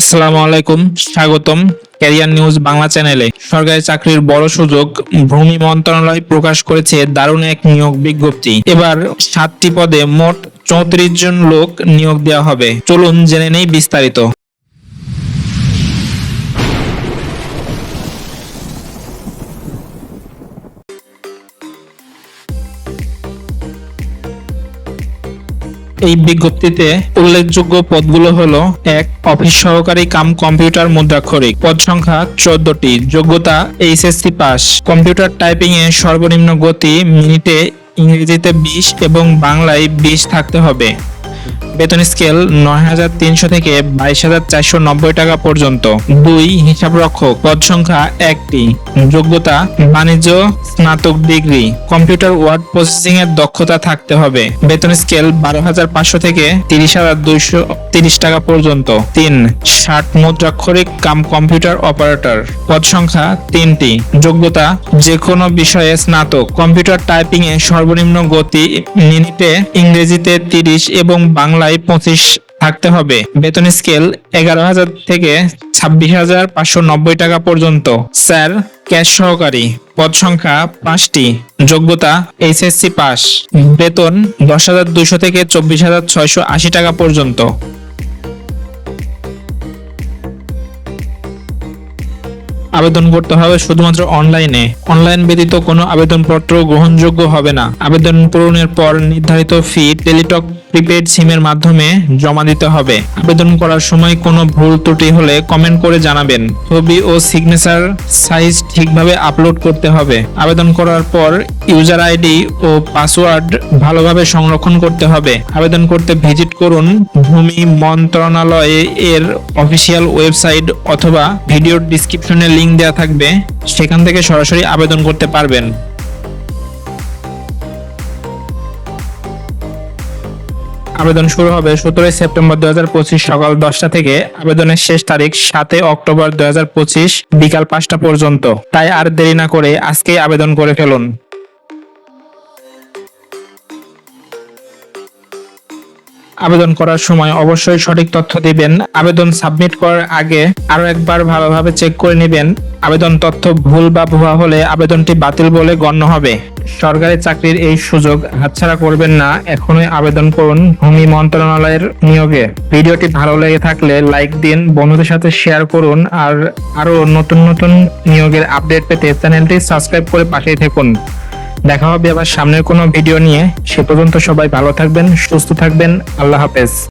আসসালামু আলাইকুম, স্বাগতম ক্যারিয়ার নিউজ বাংলা চ্যানেলে। সরকারি চাকরির বড় সুযোগ, ভূমি মন্ত্রণালয় প্রকাশ করেছে দারুণ এক নিয়োগ বিজ্ঞপ্তি। এবার সাতটি পদে মোট চৌত্রিশ জন লোক নিয়োগ দেওয়া হবে। চলুন জেনে নেই বিস্তারিত। এই বিজ্ঞপ্তিতে উল্লেখযোগ্য পদগুলো হলো, এক, অফিস সহকারী কাম কম্পিউটার মুদ্রাক্ষরিক, পদ সংখ্যা চোদ্দটি, যোগ্যতা এইচএসসি পাস, কম্পিউটার টাইপিং এ সর্বনিম্ন গতি মিনিটে ইংরেজিতে বিশ এবং বাংলায় বিশ থাকতে হবে। বেতন স্কেল নয় হাজার তিনশো থেকে বাইশ হাজার চারশো নব্বই টাকা পর্যন্ত। দুই হিসাব রক্ষক পদ সংখ্যা একটি। যোগ্যতা, বাণিজ্য, স্নাতক ডিগ্রি। কম্পিউটার ওয়ার্ড প্রসেসিং এর দক্ষতা থাকতে হবে। বেতন স্কেল বারো হাজার পাঁচশো থেকে তিরিশ হাজার দুইশো তিরিশ টাকা পর্যন্ত। তিন, ষাট মুদ্রাক্ষরিক কাম কম্পিউটার অপারেটর। পদ সংখ্যা তিনটি। যোগ্যতা যে কোনো বিষয়ে স্নাতক। কম্পিউটার টাইপিং এ সর্বনিম্ন গতি মিনিটে ইংরেজিতে তিরিশ এবং বাংলায় পঁচিশ থাকতে হবে। বেতন স্কেল এগারো হাজার থেকে ছাব্বিশ হাজার পাঁচশো নব্বই টাকা পর্যন্ত। স্যার, ক্যাশ সহকারী। পদ সংখ্যা পাঁচটি। যোগ্যতা এইচএসসি পাস। বেতন দশ হাজার দুইশো থেকে চব্বিশ হাজার ছয়শো আশি টাকা পর্যন্ত। আবেদন করতে হবে শুধুমাত্র অনলাইনে। অনলাইন ব্যতীত কোনো আবেদনপত্র গ্রহণযোগ্য হবে না। আবেদন পূরণের পর নির্ধারিত ফি, টেলিটক প্রিপেড সিমের মাধ্যমে জমা দিতে হবে। আবেদন করার সময় কোনো ভুল ত্রুটি হলে কমেন্ট করে জানাবেন। ছবি ও সিগনেচার সাইজ ঠিকভাবে আপলোড করতে হবে। আবেদন করার পর ইউজার আইডি ও পাসওয়ার্ড ভালোভাবে সংরক্ষণ করতে হবে। আবেদন করতে ভিজিট করুন ভূমি মন্ত্রণালয় এর অফিসিয়াল ওয়েবসাইট অথবা ভিডিওর ডিসক্রিপশনে লিংক দেওয়া থাকবে। সেখান থেকে সরাসরি আবেদন করতে পারবেন। আবেদন শুরু হবে সতেরোই সেপ্টেম্বর দু হাজার পঁচিশ সকাল দশটা থেকে। আবেদনের শেষ তারিখ সাতই অক্টোবর দু হাজার পঁচিশ বিকাল পাঁচটা পর্যন্ত। তাই আর দেরি না করে আজকেই আবেদন করে ফেলুন। আবেদন করার সময় অবশ্যই সঠিক তথ্য দিবেন। আবেদন সাবমিট করার আগে আরও একবার ভালোভাবে চেক করে নেবেন। আবেদন তথ্য ভুল বা ভুয়া হলে আবেদনটি বাতিল বলে গণ্য হবে। সরকারি চাকরির এই সুযোগ হাতছাড়া করবেন না। এখনই আবেদন করুন ভূমি মন্ত্রণালয়ের নিয়োগে। ভিডিওটি ভালো লেগে থাকলে লাইক দিন, বন্ধুদের সাথে শেয়ার করুন আর আরও নতুন নতুন নিয়োগের আপডেট পেতে চ্যানেলটি সাবস্ক্রাইব করে পাশেই থাকুন। দেখা হবে আবার সামনের কোনো ভিডিও নিয়ে। সে পর্যন্ত সবাই ভালো থাকবেন, সুস্থ থাকবেন। আল্লাহ হাফেজ।